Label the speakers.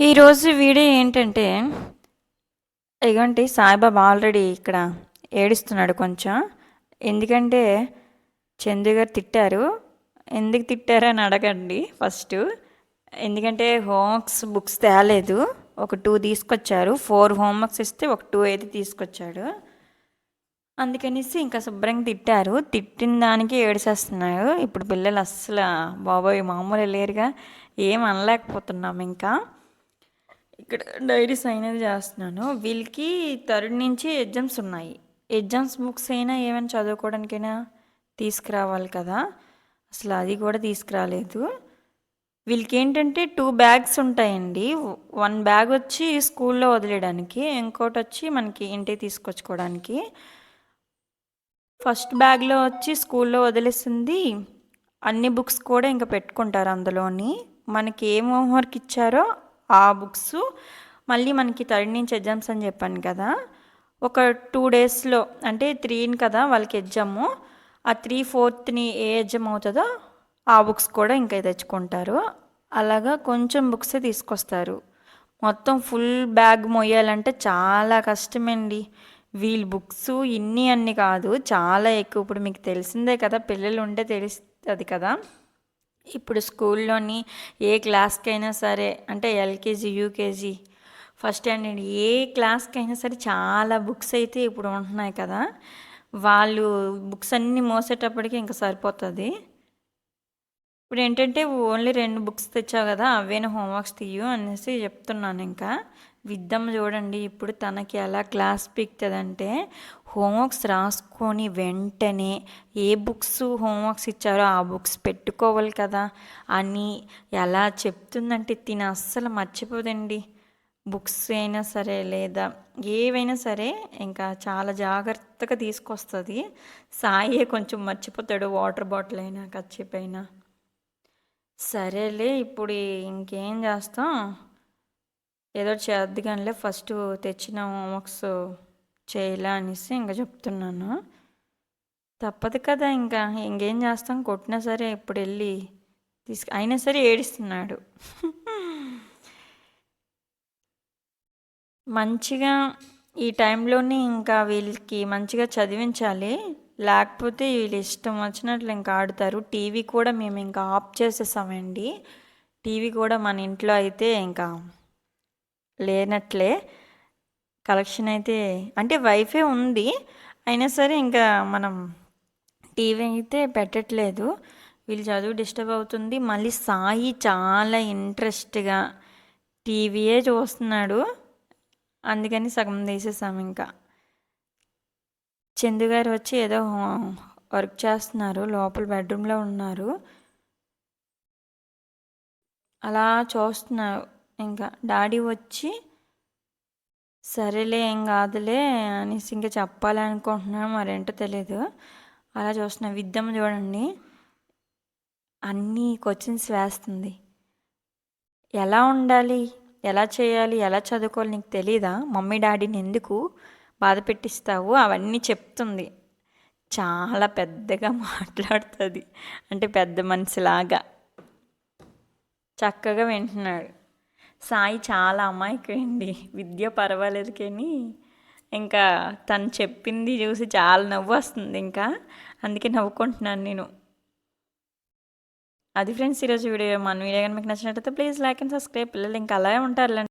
Speaker 1: ఈరోజు వీడియో ఏంటంటే ఇగంటి సాయిబాబా ఆల్రెడీ ఇక్కడ ఏడుస్తున్నాడు కొంచెం. ఎందుకంటే చందు గారు తిట్టారు. ఎందుకు తిట్టారు అని అడగండి ఫస్ట్. ఎందుకంటే హోంవర్క్స్ బుక్స్ తేలేదు. ఒక టూ తీసుకొచ్చారు. ఫోర్ హోంవర్క్స్ ఇస్తే ఒక టూ అయితే తీసుకొచ్చాడు. అందుకనేసి ఇంకా శుభ్రంగా తిట్టారు. తిట్టిన దానికి ఏడిచేస్తున్నారు ఇప్పుడు పిల్లలు అస్సలు బాబోయ్ మామూలు లేరుగా. ఏం అనలేకపోతున్నాం ఇంకా. ఇక్కడ డైరీ సైన్ అది చేస్తున్నాను. వీళ్ళకి థర్డ్ నుంచి ఎగ్జామ్స్ ఉన్నాయి. ఎగ్జామ్స్ బుక్స్ అయినా ఏమైనా చదువుకోవడానికైనా తీసుకురావాలి కదా. అసలు అది కూడా తీసుకురాలేదు. వీళ్ళకి ఏంటంటే టూ బ్యాగ్స్ ఉంటాయండి. వన్ బ్యాగ్ వచ్చి స్కూల్లో వదిలేయడానికి ఇంకోటి వచ్చి మనకి ఇంటికి తీసుకొచ్చుకోవడానికి. ఫస్ట్ బ్యాగ్లో వచ్చి స్కూల్లో వదిలేసింది. అన్ని బుక్స్ కూడా ఇంకా పెట్టుకుంటారు అందులోని. మనకి ఏం హోంవర్క్ ఇచ్చారో ఆ బుక్స్. మళ్ళీ మనకి థర్డ్ నుంచి ఎగ్జామ్స్ అని చెప్పాను కదా. ఒక టూ డేస్లో అంటే త్రీని కదా వాళ్ళకి ఎగ్జాము. ఆ త్రీ ఫోర్త్ని ఏ ఎగ్జామ్ అవుతుందో ఆ బుక్స్ కూడా ఇంకా తెచ్చుకుంటారు. అలాగా కొంచెం బుక్సే తీసుకొస్తారు. మొత్తం ఫుల్ బ్యాగ్ మొయ్యాలంటే చాలా కష్టమండి. వీళ్ళ బుక్స్ ఇన్ని అన్ని కాదు చాలా ఎక్కువ. ఇప్పుడు మీకు తెలిసిందే కదా పిల్లలు ఉంటే తెలుస్తుంది కదా. ఇప్పుడు స్కూల్లోని ఏ క్లాస్కి అయినా సరే అంటే ఎల్కేజీ యూకేజీ ఫస్ట్ స్టాండర్డ్ ఏ క్లాస్కి అయినా సరే చాలా బుక్స్ అయితే ఇప్పుడు ఉంటున్నాయి కదా. వాళ్ళు బుక్స్ అన్నీ మోసేటప్పటికి ఇంకా సరిపోతుంది. ఇప్పుడు ఏంటంటే ఓన్లీ రెండు బుక్స్ తెచ్చావు కదా అవేను హోంవర్క్స్ తీయు అనేసి చెప్తున్నాను ఇంకా. విద్దమ్మ చూడండి ఇప్పుడు తనకి ఎలా క్లాస్ పీక్తుందంటే హోంవర్క్స్ రాసుకొని వెంటనే ఏ బుక్స్ హోంవర్క్స్ ఇచ్చారో ఆ బుక్స్ పెట్టుకోవాలి కదా అని ఎలా చెప్తుందంటే తిన అస్సలు మర్చిపోదండి. బుక్స్ అయినా సరే లేదా ఏవైనా సరే ఇంకా చాలా జాగ్రత్తగా తీసుకొస్తుంది. సాయే కొంచెం మర్చిపోతాడు వాటర్ బాటిల్ అయినా కచ్చిపోయినా సరేలే ఇప్పుడు ఇంకేం చేస్తాం? ఏదో చేద్ది కానీ ఫస్ట్ తెచ్చిన హోంవర్క్స్ చేయలే అనేసి ఇంకా చెప్తున్నాను. తప్పదు కదా ఇంకా ఇంకేం చేస్తాం? కొట్టినా సరే ఇప్పుడు వెళ్ళి తీసుకు అయినా సరే ఏడిస్తున్నాడు. మంచిగా ఈ టైంలోనే ఇంకా వీళ్ళకి మంచిగా చదివించాలి. లేకపోతే వీళ్ళు ఇష్టం వచ్చినట్లు ఇంకా ఆడతారు. టీవీ కూడా మేము ఇంకా ఆఫ్ చేసేసామండి. టీవీ కూడా మన ఇంట్లో అయితే ఇంకా లేనట్లే. కలెక్షన్ అయితే అంటే వైఫై ఉంది. అయినా సరే ఇంకా మనం టీవీ అయితే పెట్టట్లేదు. వీళ్ళు చదువు డిస్టర్బ్ అవుతుంది. మళ్ళీ సాయి చాలా ఇంట్రెస్ట్గా టీవీయే చూస్తున్నాడు. అందుకని సగం తీసేసాము ఇంకా. చందుగారు వచ్చి ఏదో వర్క్ చేస్తున్నారు లోపల బెడ్రూమ్లో ఉన్నారు. అలా చూస్తున్నారు. ఇంకా డాడీ వచ్చి సరేలే ఏం కాదులే అనేసి ఇంకా చెప్పాలనుకుంటున్నాను మరేంటో తెలియదు అలా చూస్తున్నా విద్యమ్మ చూడండి అన్నీ క్వశ్చన్స్ వేస్తుంది. ఎలా ఉండాలి? ఎలా చేయాలి? ఎలా చదువుకోవాలి? నీకు తెలీదా? మమ్మీ డాడీని ఎందుకు బాధ పెట్టిస్తావు అవన్నీ చెప్తుంది. చాలా పెద్దగా మాట్లాడుతుంది. అంటే పెద్ద మనిషిలాగా చక్కగా వింటున్నాడు. సాయి చాలా అమాయకండి విద్య పర్వాలేదు కానీ ఇంకా తను చెప్పింది చూసి చాలా నవ్వు వస్తుంది ఇంకా. అందుకే నవ్వుకుంటున్నాను నేను. అది ఫ్రెండ్స్ ఈరోజు వీడియో మన వీడియో కానీ మీకు నచ్చినట్లయితే ప్లీజ్ లైక్ అండ్ సబ్స్క్రైబ్. పిల్లలు ఇంకా అలాగే ఉంటారు